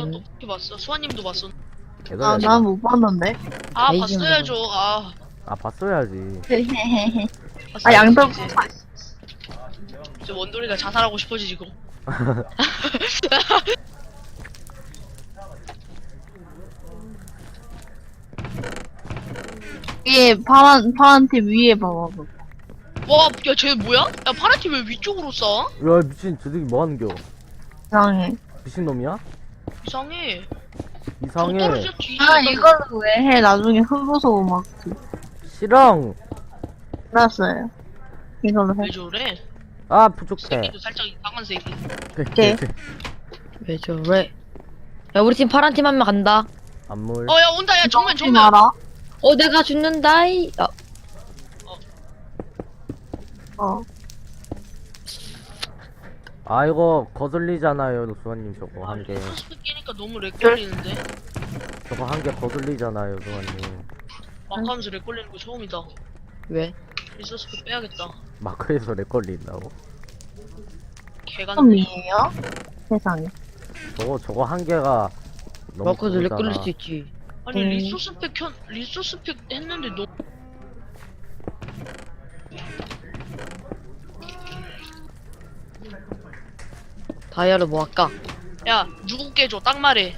난 어떻게 봤어? 수아님도 봤어. 개소리 아, 하지 난 마. 못 봤는데. 아 베이징 봤어야죠. 아 아 봤어야지 아, 양덕. 이제 원돌이가 자살하고 싶어지지 고 위에 파란, 파란 팀 위에 봐봐. 와, 야, 쟤 뭐야? 야, 파란 팀 왜 위쪽으로 쏴? 야 미친 저 새끼 뭐하는겨 이상해. 미친 놈이야? 이상해. 이상해 떨어져 뒤. 아, 이걸로 왜 해? 나중에 흙보소 막, 싫어 났어요. 이걸로 해. 왜 저래? 아 부족해 새끼도 살짝 새끼. 네. 왜 저래? 야 우리 팀 파란 팀 한 명 간다. 안물 어, 야, 온다. 야, 정면, 정면. 마라. 어 내가 죽는다이. 아, 어. 아 이거 거슬리잖아요 노수아님 저거 아, 한개 스스 끼니까 너무 렉 걸리는데? 저거 한 개 거슬리잖아요 노수아님 막하면서 렉 걸리는 거 처음이다. 왜? 리소스크 빼야겠다. 마크에서 렉 걸린다고? 개가 처음이에요? 세상에. 저거 저거 한 개가 너무 마크도 렉. 걸릴 수 있지. 아니, 음. 리소스 팩 켜, 리소스 팩 했는데 너. 다이아를 뭐 할까? 야, 누구 깨줘? 딱 말해.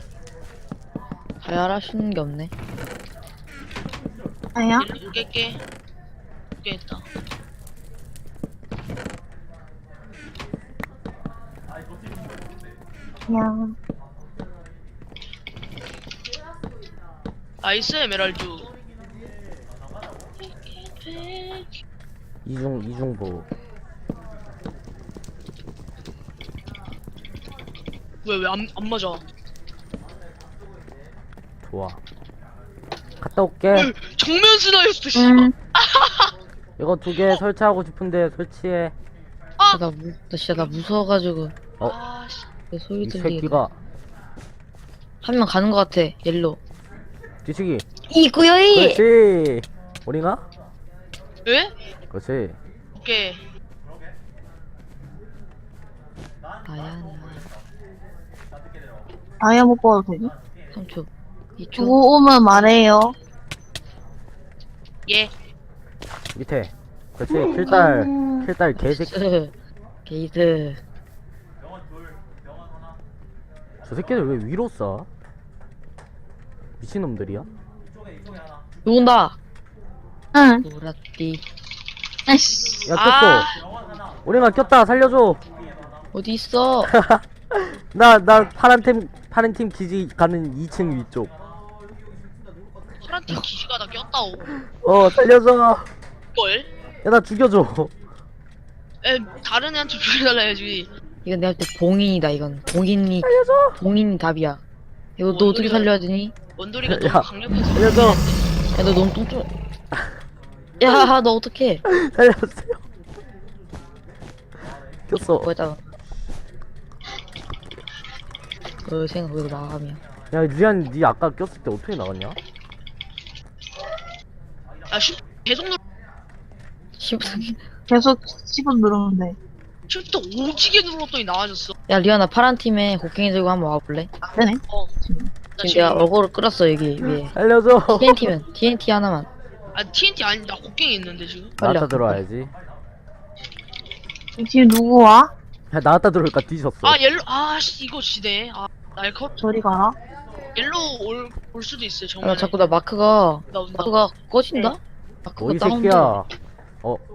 다이아를 할수 있는 게 없네. 아야? 일로 깰게. 깨겠다. 그냥. 나이스, 에메랄드. 이중 이중보 왜, 왜, 안, 안 맞아? 좋아 갔다 올게 왜, 정면 스나였어, 씨. 음, 이거 두 개 설치하고 싶은데 설치해 아, 나, 무, 나 진짜 나 무서워가지고 어. 아, 씨. 내 소리 이 들리게. 새끼가 한 명 가는 것 같아. 옐로. 뒤치기 이구요이. 그렇지 오링아? 왜? 그렇지 오케이. 다이아나. 다이아 못 봐도 되지? 3초. 2초. 누구 오면 말해요. 예. 밑에 그렇지 킬딸 음. 킬딸 개새끼 게이드. 저 새끼들 왜 위로 쏴? 미친놈들이야? 누군다. 응. 노라띠. 아이씨. 야 아. 꼈어 오링아 꼈다 살려줘 어디 있어? 나 나 파란 팀 파란 팀 기지 가는 2층 위쪽 파란 팀 기지가 다 꼈다오. 어 살려줘 걸? 야나 죽여줘 에, 다른 애한테 빌려달라 해야지. 이건 내가 볼 때 봉인이다. 이건 봉인이 봉인이 답이야. 이거 너 어떻게 살려야 되니? 원돌이가 야, 너무 강력해서. 살려줘 야 너 너무 뚱뚱. 야너 어떡해? 살려주세요 꼈어 거기다가. 그 생각 거기서 마감이야. 야 리안 니 아까 꼈을 때 어떻게 나갔냐? 아, 슈, 계속 누르, 심- 계속 씹어 누르면 돼. 슈부터 오지게 눌렀더니 나와졌어. 야 리아나 파란 팀에 곡괭이 들고 한번 와볼래? 안 되네. 어. 나 지금 지금, 내가 얼굴을 끌었어 여기 위에. 살려줘 TNT면 TNT 하나만. 아, TNT 아니, 나 곡괭이 있는데, 지금. 나왔다 와, 들어와야지 지금 누구 와? 야 나왔다 들어오니까 뒤졌어 아, 옐로, 아, 씨, 이거 지네. 아, 날컷. 저리 가라. 옐로 올, 올 수도 있어요, 야, 정말. 자꾸 나 마크가 나 온다. 마크가 꺼진다? 마크가 너이 다운돼. 새끼야 어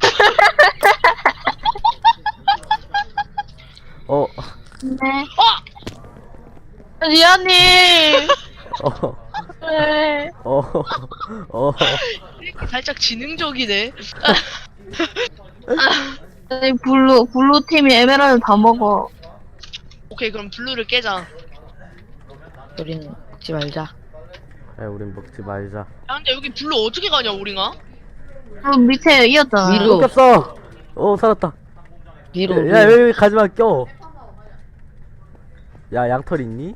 어, 네. 아! 리아님! 어, 네. 어, 어, 살짝 지능적이네. 아니, 블루, 블루 팀이 에메랄드 다 먹어. 오케이, 그럼 블루를 깨자. 우리는 먹지 말자. 야, 우린 먹지 말자. 야, 근데 여기 블루 어떻게 가냐, 우리가? 블루 밑에 이었잖아. 위로. 꼈어! 어, 살았다. 위로. 야, 위로. 여기 가지마, 껴. 야, 양털 있니?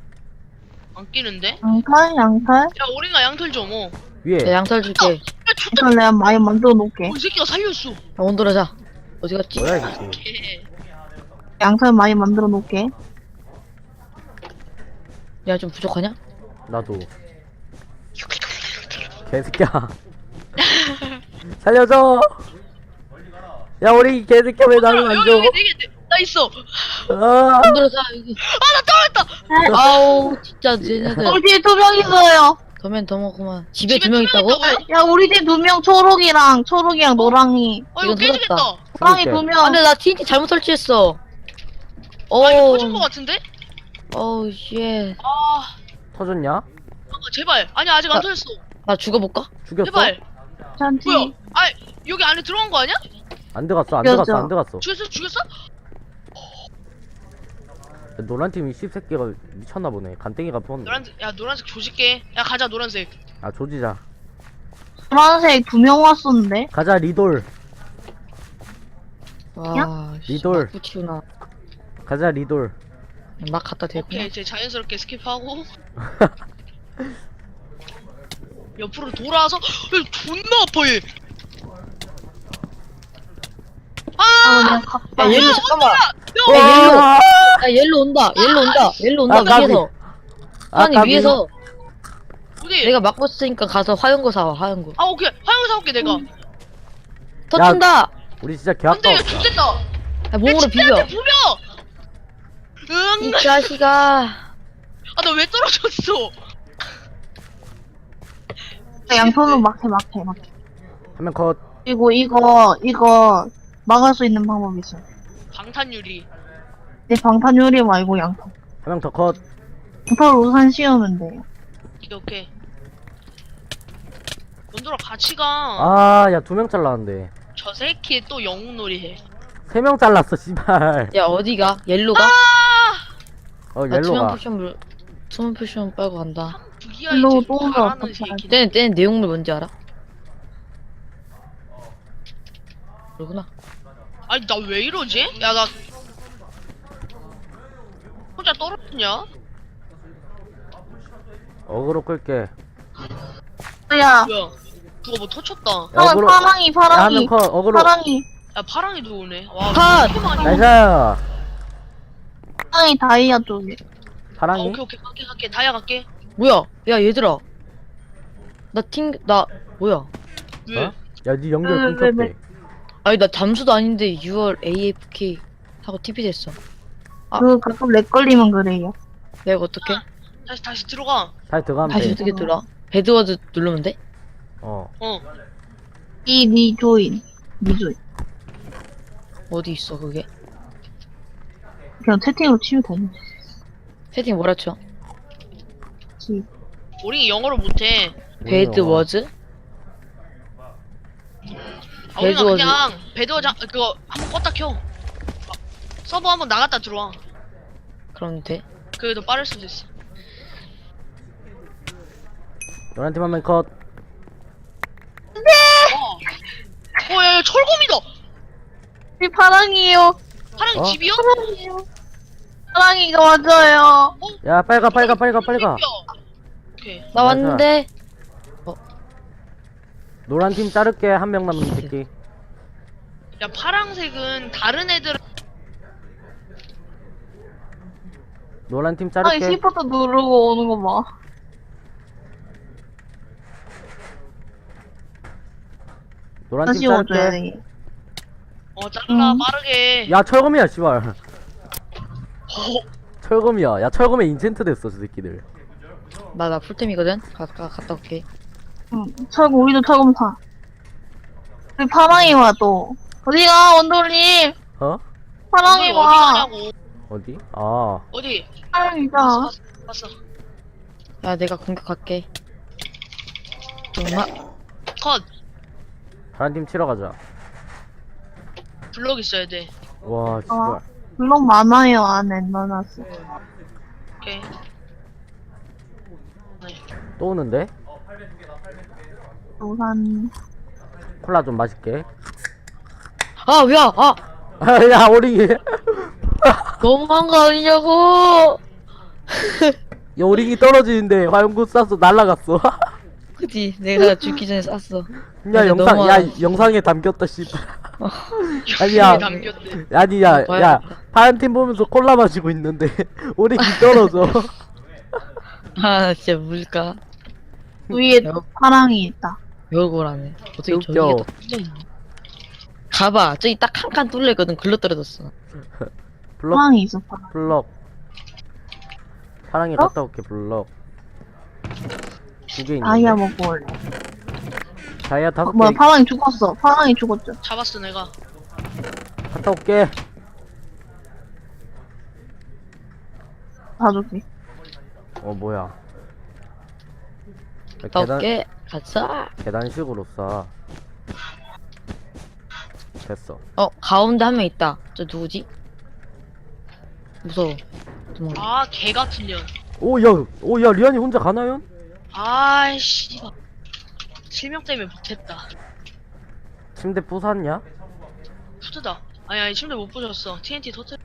안 끼는데? 양털? 양털? 야, 우리가 양털 좀, 어. 위에. 야, 양털 줄게. 야, 좋다. 양털 내가 많이 만들어 놓을게. 어, 이 새끼가 살렸어. 야, 온돌하자. 어디 갔지? 뭐야, 이 새끼. 예. 양털 많이 만들어 놓을게. 야 좀 부족하냐? 나도 개새끼야 살려줘 야 우리 개새끼야 왜 나를 여기 안줘 여기 나 있어. 아 만들어서 여기 아나 떨어졌다. 아우 진짜 쟤네들 우리 집에 두 명 있어요. 더면 더 먹구만 집에 두 명 있다고? 야, 우리 집두명 초록이랑, 초록이랑 노랑이. 아 이거 이건 깨지겠다. 노랑이 그러니까. 두아 명. 근데 나 TNT 잘못 설치했어 아 이거 터진 거 같은데? 어우 쉣 아 터졌냐? 아, 제발. 아니 아직 안 아. 터졌어. 나 죽어볼까? 죽였어? 제발. 뭐야? 아 여기 안에 들어간 거 아니야? 안 들어갔어 안. 들어갔어 안 들어갔어 죽였어 죽였어? 야, 노란 팀이 씹새끼가 미쳤나 보네 간땡이가 폰. 노란색 야 노란색 조질게. 야 가자 노란색. 아 조지자 노란색 두 명 왔었는데. 가자 리돌 와 씨, 리돌. 막 붙이구나 가자 리돌 막 갖다 대고 오케이 이제 자연스럽게 스킵하고 옆으로 돌아서 야, 존나 아파 얘. 아, 아! 내가 갔다. 야 옐로 잠깐만 야! 야 옐로 와! 야 옐로 온다 옐로 온다 옐로 온다 아, 까비. 위에서 아, 아니 까비. 위에서 어디? 내가 막고 있으니까 가서 화연거 사와 화연거 아 오케이 화영 사올게 내가. 터친다 우리 진짜 개 안돼 아까 죽겠다. 야 몸으로 비벼 침대한테 부벼. 응. 이 자식아 아 나 왜 떨어졌어? 양손으로 막해, 막해, 막해. 하면 컷 그리고 이거, 이거, 막을 수 있는 방법이 있어요. 방탄 유리. 내 방탄 요리 말고 양손. 한 명 더 컷. 양손 우산 씌우면 돼요. 오케이 오케이. 연돌아 같이 가. 아, 야, 두 명 잘랐는데. 저 새끼 또 영웅놀이 해. 세 명 잘랐어, 씨발. 야 어디가 옐로가 아! 어, 나 투명 옐로가. 포션 물 투명 포션 빨고 간다 일로 이제 또 온다, 잘하는 어떡해. 새끼. 쟤는 쟤는 내용물 뭔지 알아? 그러구나 아니 나 왜 이러지? 야 나 혼자 떨어졌냐? 어그로 끌게. 야, 뭐야? 누가 뭐 터쳤다. 야, 파, 어그로. 파랑이, 야, 파랑이. 어그로. 파랑이, 야 파랑이 들어오네. 와. 컷! 이렇게 많이. 나이스. 파랑이 다이아 쪽에. 아, 파랑이? 오케이 오케이 갈게 갈게 다이아 갈게. 뭐야 야 얘들아 나팅나 뭐야 왜? 어? 야, 니 연결 왜, 왜, 끊겼대. 아니 나 잠수도 아닌데 6월 AFK 하고 TP 됐어 아. 그 가끔 렉 걸리면 그래요. 내가 어떻게 다시 다시 들어가. 다시 들어가면 다시 돼. 어떻게 들어 배드워드 누르면 돼? 어. 어. 이, 니 조인. 니 조인. 어디 있어 그게 그냥 채팅으로 치면 되는데. 세팅 뭐라 쳐? 지. 우리 영어를 못해. 배드 워즈? 아, 우리가 배드워즈. 그냥 배드워즈 한- 그거 한번 껐다 켜. 아, 서버 한번 나갔다 들어와. 그럼 돼? 그게 더 빠를 수도 있어. 노란 팀한명 컷. 어, 야, 야, 철검이다. 이 파랑이에요. 파랑 어? 집이요? 파랑이에요. 파랑이가 맞아요. 야, 빨리 가, 빨리 가, 빨리 가, 빨리 가. 오케이. 나. 왔는데 노란 팀 자를게. 한 명 남은 새끼. 야 파랑색은 다른 애들 노란 팀 자를게. 시프트 누르고 오는 거 봐. 노란 팀 다시 오줘야 자를게. 돼. 어 잘라 음. 빠르게. 야, 철검이야, 씨발. 어, 철검이야. 야, 철검에 인챈트 됐어, 저 새끼들. 나나 풀템이거든? 가, 가, 갔다 올게 응. 철거, 우리도 철검 사. 우리 파랑이 와, 또. 어디가, 원돌님? 어? 파랑이 어디 와. 가냐고. 어디? 아. 어디? 파랑이다. 봤어. 야 내가 공격할게 정말 컷. 파란 팀 치러 가자. 블럭 있어야 돼. 와, 씨발. 어. 블록 많아요, 안에 넣어놨어. 오케이. 네. 또 오는데? 우산. 콜라 좀 마실게. 아 뭐야 아 야, 오링이. 너무한 거 아니냐고 야, 오링이 떨어지는데 화용구 쐈어, 날라갔어. 그지 내가 죽기 전에 쐈어 야, 근데 영상, 너무 야, 안- 영상에 담겼다, 씨발. 아니야. 남겼대. 아니, 야. 파란 팀 보면서 콜라 마시고 있는데, 오링이 떨어져. 아 진짜 물까? 위에 여- 파랑이 있다. 열고라네. 어떻게. 저기에 또 뚫려 있네. 가봐. 저기 딱 한 칸 뚫려 있거든. 글로 떨어졌어. 블럭 파랑이 있어, 파랑. 블럭 파랑이 어? 갔다 올게 블럭 두 개 있는데 다이아 먹고 올래. 다이아 어, 다섯 뭐야, 개 파랑이 죽었어. 파랑이 죽었죠. 잡았어 내가. 갔다 올게 봐줄게. 어 뭐야 왜나 계단 올게. 가자. 계단식으로 쏴 됐어 어 가운데 한 명 있다. 저 누구지? 무서워. 도망가. 아개 같은 년. 오야 오야 리안이 혼자 가나요? 아이씨. 실명 때문에 못했다. 침대 부쉈냐? 푸드다. 아니 아니 침대 못 부셨어. TNT 터트.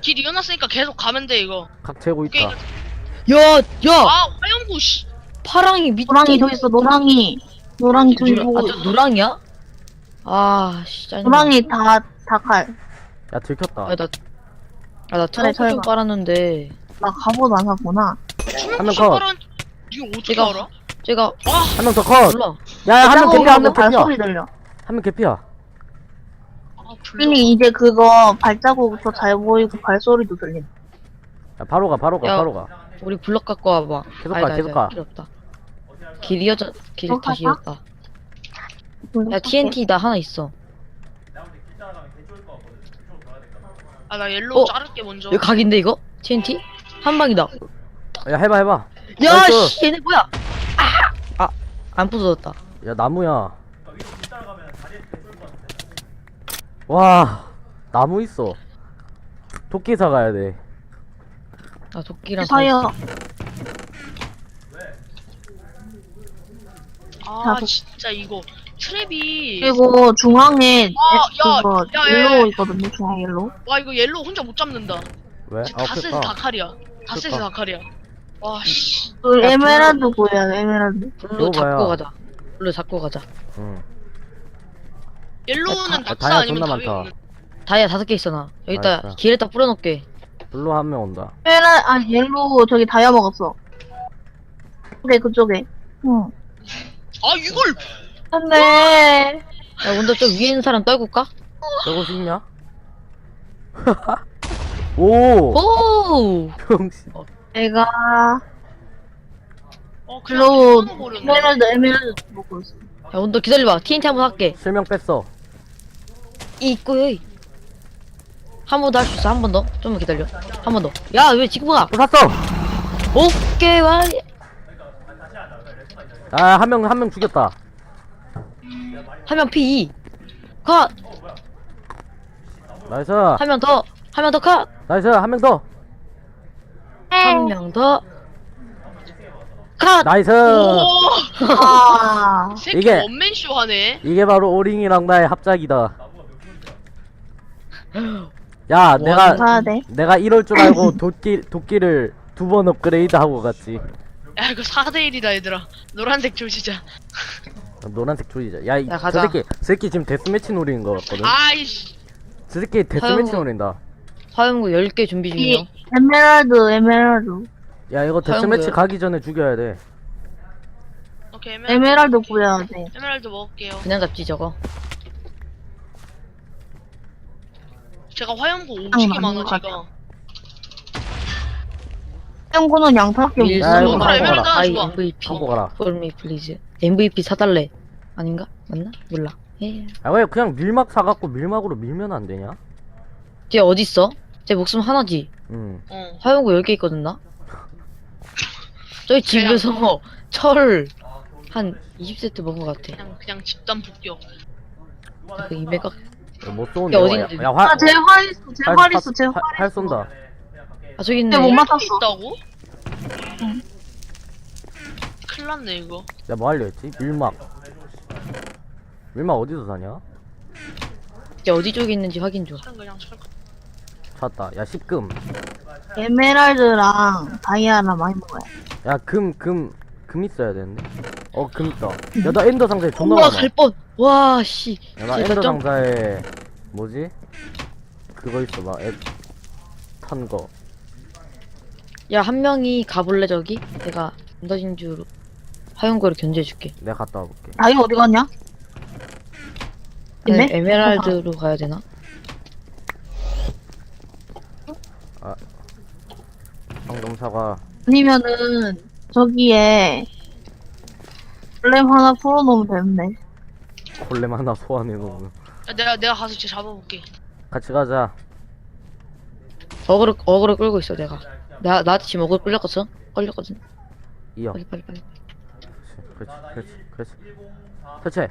길 이어놨으니까 계속 가면 돼 이거. 각 재고. 있다 야, 야, 아 화영구 씨. 파랑이 밑에. 노랑이 저 있어, 노랑이. 노랑이 저기 노랑, 보고 아, 저 노랑이야? 아, 씨, 짜증나. 노랑이 다, 다 칼. 야 들켰다 아, 나, 아, 나 트렁크 좀. 빨았는데. 나 갑옷 안 샀구나. 한명 주먹 컷. 신발은 이거 어떻게 제가- 알아? 제가, 한 명 더 컷 몰라. 야야 한 명 개피야 한 명 개피야 발소리 들려. 한 명 개피야 아 불러. 이제 그거 발자국도 잘 보이고 발소리도 들린다. 야 바로 가 바로 가 야. 바로 가 우리 블럭 갖고 와봐. 계속 아니다, 가, 계속 아니다, 가. 필요 없다. 길 이어져, 길 어, 다시. 이었다. 야, TNT 나 하나 있어. 아나 옐로우 어? 자를게 먼저. 여기 각인데, 이거? TNT? 한 방이다. 야 해봐 해봐 야, 나이스. 씨, 얘네 뭐야? 아! 아, 안 부서졌다. 야 나무야 와 나무 있어 도끼사 가야 돼 아, 도끼랑. 사요. 아. 진짜 이거 트랩이. 그리고 중앙에 아, 야, 그거 야, 야, 야. 옐로우 있거든요, 중앙 옐로우. 와 이거 옐로우 혼자 못 잡는다. 왜? 지금 아 그니까 다칼이야. 그러니까. 다칼이야. 와 씨. 그 야, 에메랄드 돼, 에메랄드. 블루 봐요. 잡고 가자. 블루 잡고 가자. 응. 옐로우는 다- 낙사 다이아 아니면 존나 답이 많다. 없는. 다이아 다섯 개 있어, 나. 여기다, 알았어. 길에다 뿌려놓게. 블루 한 명 온다 에메랄, 아, 옐로우 저기 다이아 먹었어. 그래, 그쪽에. 응. 아 이걸 안 돼. 야, 먼저 저 위에 있는 사람 떨굴까? 저거 싶냐? 오! 오! 병신 내가 어 버렸네. 에메랄드, 에메랄드 먹고 있어. 야, 온도 기다려봐. TNT 한번 할게. 실명 뺐어 이 있고요. 한번 더 할 수 있어. 한 번 더. 좀만 기다려. 한 번 더. 야, 왜 지금 가? 또 샀어! 오케이, 와. 아 한 명 한 명 죽였다 한명 P2. 컷. 나이스 한 명 더. 한 명 더 컷. 나이스 한 명 더 한 명 더. 컷. 나이스 오. 아, 새끼 이게- 원맨쇼 하네. 이게 바로 오링이랑 나의 합작이다 야 내가 가야 돼. 내가 이럴 줄 알고 도끼 도끼를 두 번 업그레이드 하고 갔지 야 이거 4대 1이다 얘들아. 노란색 조시자. 노란색 조이자 야, 이, 야, 저 가자. 새끼 저 새끼 지금 데스매치 노리는 거 같거든 아이씨. 저 새끼 데스매치 아유. 노린다 화염구 10개 준비 중이요. 이 에메랄드, 에메랄드. 야 이거 데스매치. 가기 전에 죽여야 돼 오케이 에메랄드. 에메랄드 구해야 돼. 에메랄드 먹을게요. 그냥 잡지 저거. 제가 화염구 아, 오지게 맞는 많아 것 제가. 땡구는 양털게 밀수. 야, 이거 갖고 가라. 아이 줘봐. MVP. 갖고 가라 me please. MVP 사달래. 아닌가? 맞나? 몰라. 예. 야 왜 그냥 밀막 사갖고 밀막으로 밀면 안 되냐? 쟤 어딨어? 쟤 목숨 하나지? 응 어. 화염구 10개 있거든 나? 저희 집에서 철 한 20세트 먹은 것 같아. 그냥 그냥 집단 폭격. 그 이메가 야, 못 쏘는데 야, 어디 야? 야 화, 아, 제 활 있어, 제 활- 활 있어, 제 활. 활, 활 쏜다 아 저기 있네. 맞- 또 맞았어. 있다고? 응. 큰일 났네 이거. 야 뭐 하려 했지? 밀막 밀막 어디서 사냐? 쟤 어디 쪽에 있는지 확인 좀. 그냥 그냥 철. 찾았다 야 10금 에메랄드랑 다이아랑 많이 먹어야 돼. 야금 금 금 있어야 되는데 어 금 있다 야 나 엔더 상자에 존나 많아 갈 뻔. 와 씨. 야나 진짜 엔더 점- 상자에 뭐지? 그거 있어 막탄거 야한 명이 가볼래 저기? 내가 엔더진주로 화용고를 견제해줄게 내가 갔다 와볼게 다이 어디 갔냐? 있네? 에, 에메랄드로 가야 되나? 황금 사과 아니면은 저기에 블렘 하나 풀어놓으면 되는데. 골렘 하나 소환해 놓으면. 야, 내가 내가 가서 진짜 잡아볼게. 같이 가자. 어그로 어그로 끌고 있어 내가. 나 나한테 지금 어그로 끌렸거든? 끌렸거든. 이어. 빨리 빨리 빨리. 그렇지 그렇지 그렇지. 그렇지.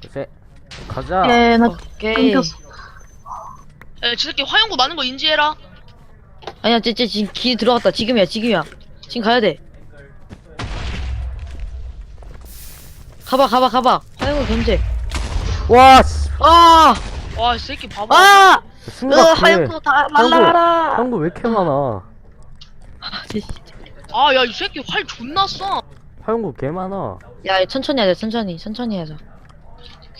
그렇지. 가자. 얘나 오케이 끊겼어. 야, 저 새끼 화용구 많은 거 인지해라. 아니야 쟤 쟤 지금 기 들어갔다 지금이야 지금이야 지금 가야 돼 가봐 가봐 가봐 화용고 견제 와 씨. 아! 와, 이 새끼 바보. 아! 으, 심각해 하얀 다 날라가라. 황금 왜 이렇게 많아 아, 진짜. 아, 야, 이 새끼 활 존나 써. 화용구 개 많아 야, 천천히 하자, 천천히, 천천히 하자.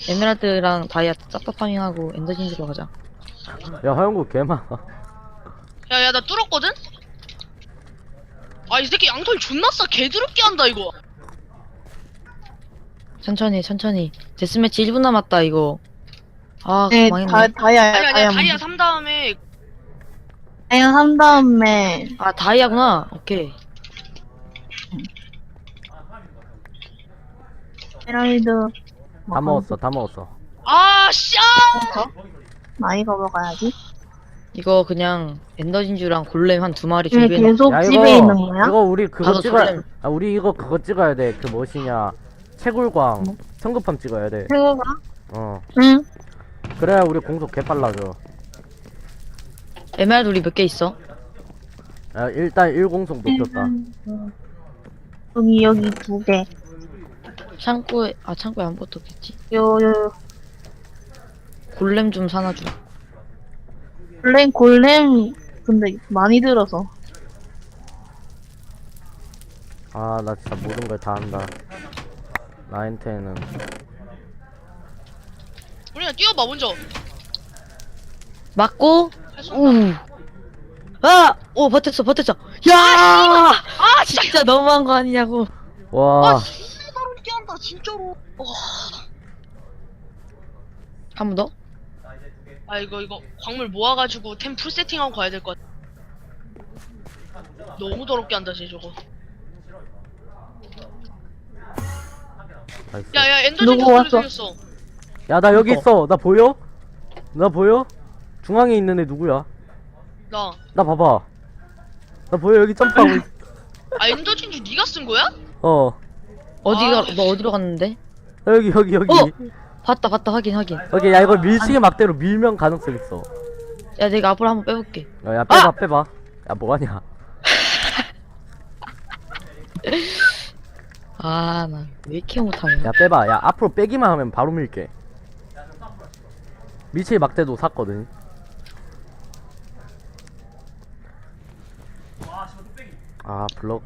에메랄드랑 다이아 싹다 파밍하고 엔더진주로 가자. 야 화용구 개 많아 야, 야, 나 뚫었거든? 아, 이 새끼 양털 존나 싸. 개드럽게 한다, 이거. 천천히, 천천히. 데스매치 1분 남았다, 이거. 아, 네, 망했네. 다, 다이아 아니, 아니, 다이아 다이아 3 다음에. 다이아 산 다음에 아, 다이아구나. 오케이. 에메랄드 다 먹었어 다 먹었어 아, 씨! 아! 나이가 먹어야지 이거 그냥 엔더진주랑 골렘 한 두 마리 왜 준비해. 계속 야, 집에 있는 거야? 이거 우리 그거 가서 찍어야. 아 우리 이거 그거 찍어야 돼 그 무엇이냐 채굴광 뭐? 성급함 찍어야 돼 태국아? 어응 그래야 우리 공속 개 빨라져 에메랄드 우리 몇 개 있어? 야 일단 1공속 높였다 음, 여기 여기 두 개 창고에, 아, 창고에 아무것도 없겠지. 요 요 골렘 좀 사놔줘. 골렘 골렘 근데 많이 들어서 아 나 진짜 모든 걸 다 한다 나한테는 우리가 뛰어봐, 먼저. 맞고, 할수 없다. 우. 아! 오, 버텼어, 버텼어. 야! 아, 진짜. 진짜 너무한 거 아니냐고. 와 개드럽게 한다, 진짜로. 와. 한 번 더? 아, 이거, 이거. 광물 모아가지고 템 풀 세팅하고 가야 될 것 같아. 너무 더럽게 한다, 쟤 저거. 나이스. 야, 야, 엔더진 누구 소리 왔어? 들렸어. 야 나 여기. 있어 나 보여? 나 보여? 중앙에 있는 애 누구야? 나. 나 봐봐 나 보여 여기 점프하고 있... 아, 엔더진주 네가 쓴 거야? 어 어디가, 아. 너 어디로 갔는데? 여기 여기 여기 어! 봤다, 봤다, 확인, 확인. 여기 야 이거 밀치기 막대로 밀면 가능성 있어 야, 내가 앞으로 한번 빼볼게. 야, 야 빼봐 아! 빼봐 야 뭐하냐 아, 나 왜 이렇게 못하냐. 야 빼봐 야 앞으로 빼기만 하면 바로 밀게 밀치기 막대도 샀거든 아 블럭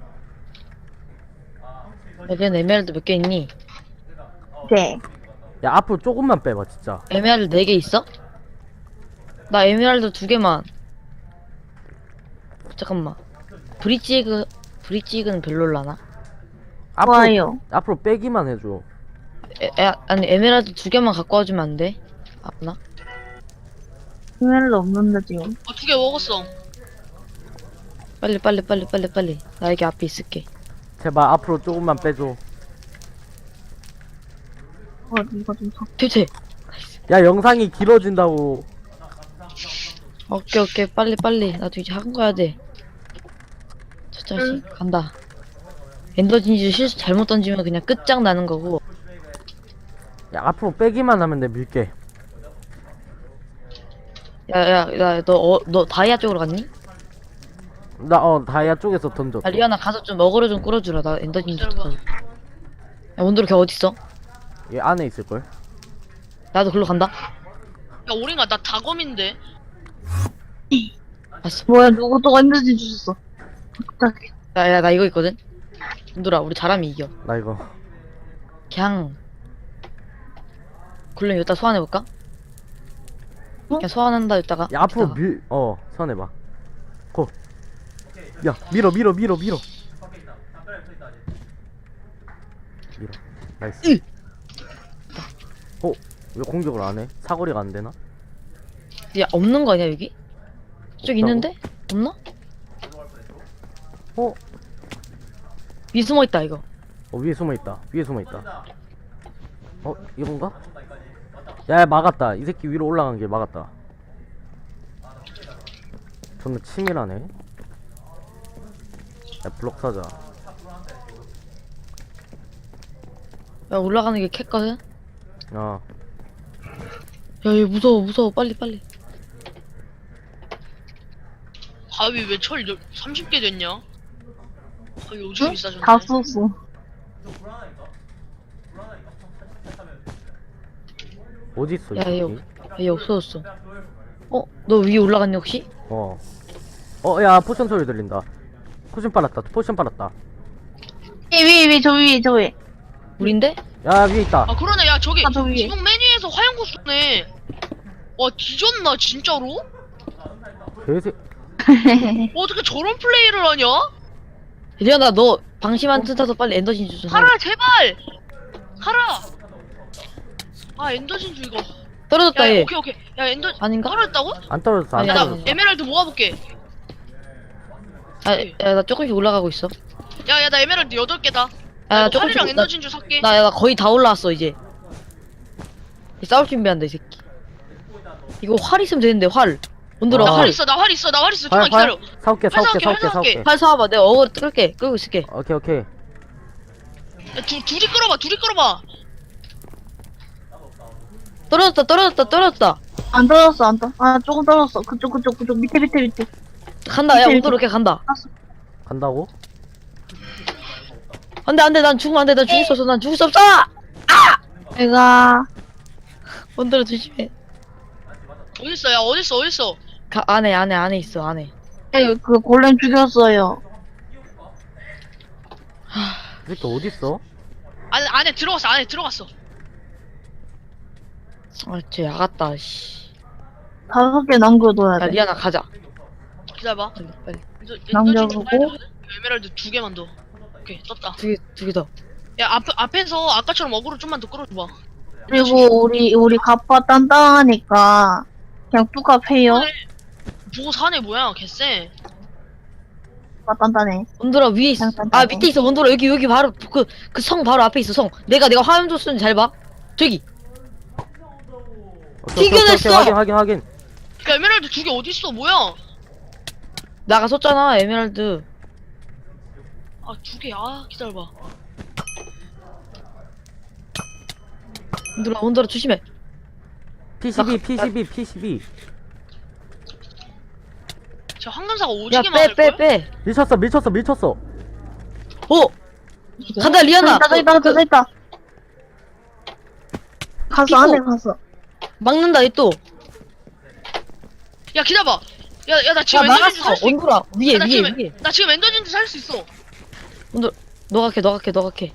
여기는 에메랄드 몇 개 있니? 네 야 앞으로 조금만 빼봐 진짜 에메랄드 4개 있어? 나 에메랄드 2개만. 잠깐만. 브릿지그, 브릿지그는 별로라나? 앞으로 좋아요 앞으로 빼기만 해줘 에, 에, 아니, 에메랄드 2개만 갖고 와주면 안 돼? 아, 나? 에메랄드 없는데 지금 어, 두 개 먹었어. 빨리, 빨리, 빨리, 빨리, 빨리. 나 여기 앞에 있을게. 제발 앞으로 조금만 빼줘 어, 이거 좀 사. 퇴퇴! 야 영상이 길어진다고 오케이, 오케이. 빨리, 빨리. 나도 이제 학원 가야 돼. 저 자식, 간다. 엔더진주 실수 잘못 던지면 그냥 끝장 나는 거고. 야 앞으로 빼기만 하면 내 밀게 야, 야, 야, 너, 어, 너 다이아 쪽으로 갔니? 나 어 다이아 쪽에서 던졌어 야, 리아나 가서 좀 어그로 좀 끌어주라. 나 엔더진주 기다려봐. 야, 원더로 걔 어딨어? 얘 안에 있을걸 나도 글로 간다. 야, 오링아, 나 다검인데. 봤어. 뭐야 누구 또 엔더진 주셨어 야, 야, 나 이거 있거든? 원더라, 우리 잘하면 이겨. 나 이거 그냥 굴렘 이따 소환해 볼까? 그냥 소환한다 이따가 야 앞으로 이따가. 밀 어 선해봐 야 밀어 밀어 밀어 밀어 밀어 나이스 어? 왜 공격을 안 해? 사거리가 안 되나? 야 없는 거 아니야 여기? 저기 있는데? 없나? 어? 위 숨어 있다 이거. 어 위에 숨어 있다 위에 숨어 있다 어? 이건가? 야 야, 막았다 이 새끼 위로 올라간 게 막았다 존나 치밀하네 야 블록 사자 야 올라가는 게 캤거든. 어 야얘 무서워 무서워 빨리 빨리. 가위 왜철 30개 됐냐? 가위 오지게 비싸졌네. 다 썼어. 어딨어 이 야, 얘 새끼? 야얘 없어졌어. 어? 너 위에 올라갔니 혹시? 어. 어, 야, 포션 소리 들린다. 포션 빨았다. 포션 빨았다. 위, 위, 위, 저 위에, 저 위에. 우린데? 야, 위에 있다. 아 그러네 야 저기 아, 저 위에. 지붕 메뉴에서 화양고 쏘네. 와 뒤졌나 진짜로? 개새. 어떻게 저런 플레이를 하냐? 리안아 너 방심한 듯 해서 빨리 엔더진 주소 가라 제발 가라. 아 엔더진주 이거. 떨어졌다 야, 야 얘 오케이 오케이. 야 엔더 아닌가? 떨어졌다고? 안 떨어졌어, 안 아니야, 야나 떨어졌어. 에메랄드 모아볼게. 아, 야, 나 조금씩 올라가고 있어. 야 야 나 에메랄드 8개다. 야, 야, 나 조금씩, 활이랑 나, 엔더진주 살게. 나, 야, 나 거의 다 올라왔어, 이제. 싸울 준비한다, 이 새끼. 이거 활 있으면 되는데, 활. 온들어, 아. 나 활. 활 있어 나 활 있어 나 활 있어. 활, 좀만 기다려. 활. 사올게, 활 사올게, 사올게, 사올게, 활 쏴봐. 내가 어그로 끌게. 끌고 있을게. 오케이, 오케이. 야, 두, 둘이 끌어봐 둘이 끌어봐. 떨어졌다, 떨어졌다, 떨어졌다. 안 떨어졌어, 안 떨어. 아, 조금 떨어졌어. 그쪽, 그쪽, 그쪽. 밑에, 밑에, 밑에. 간다, 야, 이렇게, 온도로 이렇게 간다. 간다고? 안 돼, 안 돼, 난 죽으면 안 돼, 난 죽을 수 없어, 난 죽을 수 없어! 내가, 온도로 조심해. 어딨어 야 어딨어 어딨어. 가, 안에, 안에, 안에 있어, 안에. 에, 그 골렘 죽였어요. 이 새끼 어딨어? 안에 안에 들어갔어 안에 들어갔어. 아, 쟤 야갔다, 씨. 다섯 개 남겨둬야 야, 돼. 리아나, 가자. 기다려봐. 빨리, 빨리. 빨리 가야 돼. 에메랄드 두 개만 더. 오케이 떴다. 두 개, 두개 더. 야 앞, 앞에서 아까처럼 어그로 좀만 더 끌어줘봐. 그리고 우리, 우리 갑바 단단하니까, 그냥 뚜갑 해요. 보고 사네 뭐야 개쎄. 갑바 단단해. 온도라 위에 있어. 아, 잠깐. 밑에 있어. 온도라 여기, 여기 바로, 그, 그 성 바로 앞에 있어, 성. 내가, 내가 화면 줬으니 잘 봐. 저기. 오케이, 오케이, 오케이, 오케이. 튀겨냈어! 확인, 확인, 확인. 야 에메랄드 두 개 어딨어 뭐야? 나가 섰잖아, 에메랄드. 아두개아 기다려봐. 온도라, 온도라 조심해. PCB, PCB, PCB. 저 황금사가 야, 오지게 빼, 많을 빼, 거야? 빼. 밀쳤어, 밀쳤어, 밀쳤어. 어! 간다, 리아나! 저기 있다, 저기 있다, 저기 있다. 가서. 안에 가서. 막는다, 얘 또. 야 기다려봐. 야 야 나 야, 지금 엔더진주 막았어. 살수 있. 온도라, 위에, 야, 나 위에, 지금 위에. 나 지금 엔더진주 살수 있어. 너가 캐, 너가 캐, 너가 캐.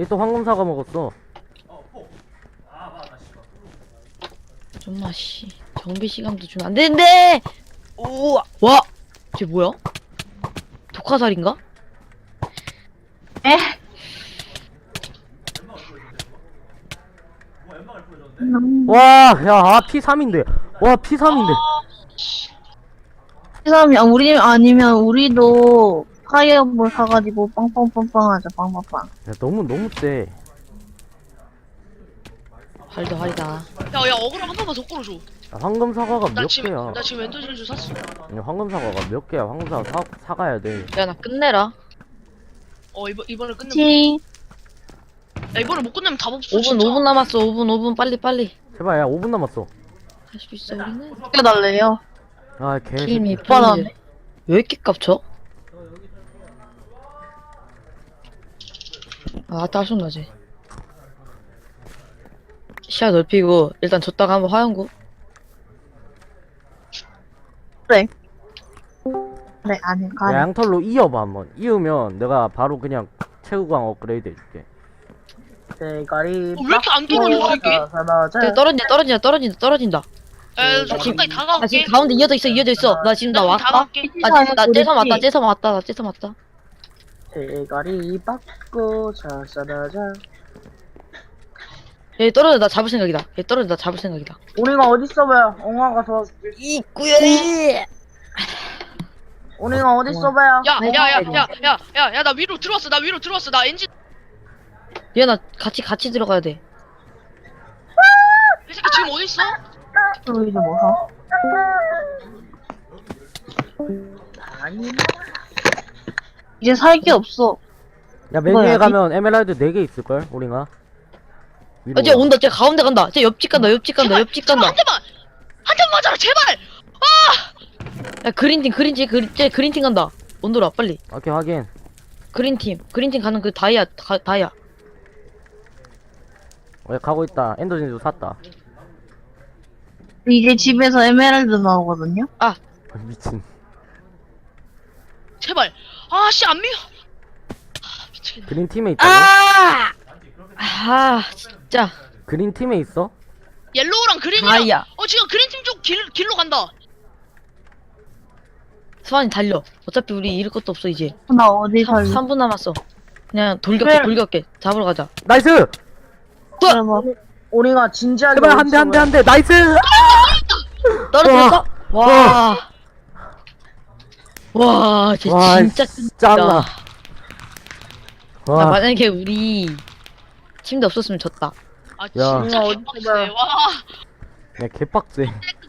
얘 또 황금사가 먹었어. 좀마, 씨. 정비 시간도 주면 안 되는데! 우와! 와! 쟤 뭐야? 독화살인가? 에? 음, 와, 야, 아, P3인데. 와, P3인데. 이 사람이, 아, 우리, 아니면 우리도 파이어볼 사가지고 빵빵빵빵 하자, 빵빵빵. 야, 너무, 너무 세. 활도 활이다. 야야 어그로 한 번만 더 끌어줘. 야, 황금 사과가 나 몇 지금 개야? 나 지금 엔더진주 샀어. 아니, 황금 사과가 몇 개야? 황금 사과 사, 사가야 돼. 야, 나 끝내라. 어 이번 이번에 끝내. 치, 야 이번에 못 끝내면 답 없어 5분, 진짜. 5분 남았어. 5분, 5분. 빨리, 빨리. 제발, 야, 5분 남았어. 할 수 있어, 우리는. 죽여달래요. 아, 개. 힘이 뻔하네. 왜 이렇게 깝쳐? 아, 짜증나지. 시야 넓히고, 일단 줬다가 한번 화연구. 그래, 아니, 가. 야, 양털로 이어봐, 한번. 이으면 내가 바로 그냥 최후광 업그레이드 해줄게. 대가리. 어, 왜 이렇게 안 떨어져 이게? 야, 떨어진다, 떨어진다, 떨어진다, 떨어진다. 야, 저나 지금- 가까이 나 다가올게. 지금 가운데 이어져 있어 이어져 있어 나 지금 나나 지금 왔다 다가올게. 나 지금 나 째서 왔다 팀. 째서 왔다 나 째서 왔다 대가리 받고 자자자자 얘 떨어져 나 잡을 생각이다 얘 떨어져 나 잡을 생각이다 오링아 어딨어 봐요 엉아가 더 이꾸야 오링아 어딨어 봐요 야, 야, 야, 야, 야, 야, 야, 나 위로 들어왔어. 나 위로 들어왔어. 나 엔진. 얘 나 같이 같이 들어가야 돼 이 새끼 지금 어디 있어? 우리 좀 뭐서? 아니 이제 살 게 없어. 야맨 위에 뭐야, 가면 에메랄드 4개 있을걸 우리가 위로 어쟤 올라. 온다 쟤 가운데 간다 쟤 옆집 간다 옆집 간다 제발, 옆집 제발 간다 한 대만, 한 대만 맞아라, 제발. 야 그린팀 그린팀 그린 쟤 그린팀 간다 온도라 빨리 오케이 확인 그린팀 그린팀 가는 그 다이아 다, 다이아 어, 야, 가고 있다 엔더진도 샀다 이제 집에서 에메랄드 나오거든요. 미친 제발. 아, 씨, 안 미워. 아, 미치겠네. 그린 팀에 있다고? 아! 아 진짜 그린 팀에 있어? 옐로우랑 그린이랑. 다이아 어, 지금 그린 팀 쪽 길, 길로 간다. 수환이 달려 어차피 우리 잃을 것도 없어 이제 나 어디 살래? 3분 남았어 그냥 돌격해 그래. 돌격해 잡으러 가자 나이스! 뭐. 오링아 진지하게 제발 한 대 한 대 한 대 나이스! 떨어졌어? 와. 와, 쟤 와, 진짜 짱나 야, 와 만약에 우리 팀도 없었으면 졌다. 아, 야. 진짜 어, 개빡세. 어떡해. 와, 야 개빡세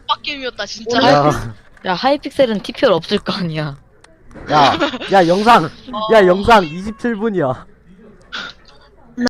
빡겜이었다, 진짜. 야, 야, 하이픽셀은 TPL 없을 거 아니야. 야, 야 영상 야 영상 27분이야